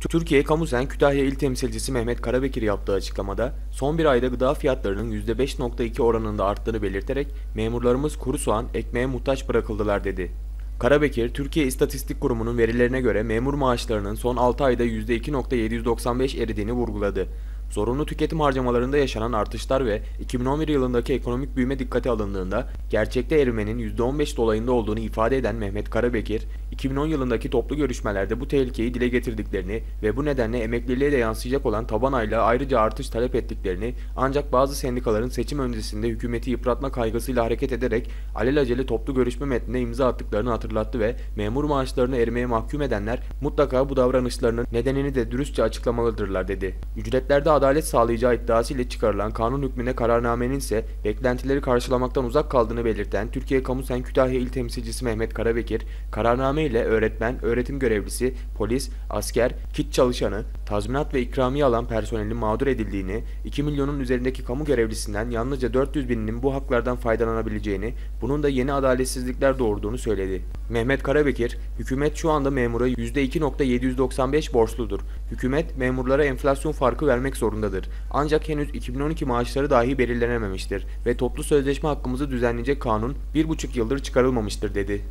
Türkiye Kamusen Kütahya İl Temsilcisi Mehmet Karabekir yaptığı açıklamada son bir ayda gıda fiyatlarının %5.2 oranında arttığını belirterek memurlarımız kuru soğan, ekmeğe muhtaç bırakıldılar dedi. Karabekir, Türkiye İstatistik Kurumu'nun verilerine göre memur maaşlarının son 6 ayda %2.795 eridiğini vurguladı. Zorunlu tüketim harcamalarında yaşanan artışlar ve 2011 yılındaki ekonomik büyüme dikkate alındığında gerçekte erimenin %15 dolayında olduğunu ifade eden Mehmet Karabekir, 2010 yılındaki toplu görüşmelerde bu tehlikeyi dile getirdiklerini ve bu nedenle emekliliğe de yansıyacak olan taban ayla ayrıca artış talep ettiklerini ancak bazı sendikaların seçim öncesinde hükümeti yıpratma kaygısıyla hareket ederek alelacele toplu görüşme metnine imza attıklarını hatırlattı ve memur maaşlarını erimeye mahkum edenler mutlaka bu davranışlarının nedenini de dürüstçe açıklamalıdırlar dedi. Ücretlerde adalet sağlayacağı iddiasıyla çıkarılan kanun hükmüne kararnamenin ise beklentileri karşılamaktan uzak kaldığını belirten Türkiye Kamusen Kütahya İl Temsilcisi Mehmet Karabekir, kararname ile öğretmen, öğretim görevlisi, polis, asker, kit çalışanı, tazminat ve ikramiye alan personelin mağdur edildiğini, 2 milyonun üzerindeki kamu görevlisinden yalnızca 400 bininin bu haklardan faydalanabileceğini, bunun da yeni adaletsizlikler doğurduğunu söyledi. Mehmet Karabekir, hükümet şu anda memura %2.795 borçludur. Hükümet memurlara enflasyon farkı vermek zorundadır. Ancak henüz 2012 maaşları dahi belirlenememiştir ve toplu sözleşme hakkımızı düzenleyecek kanun 1,5 yıldır çıkarılmamıştır dedi.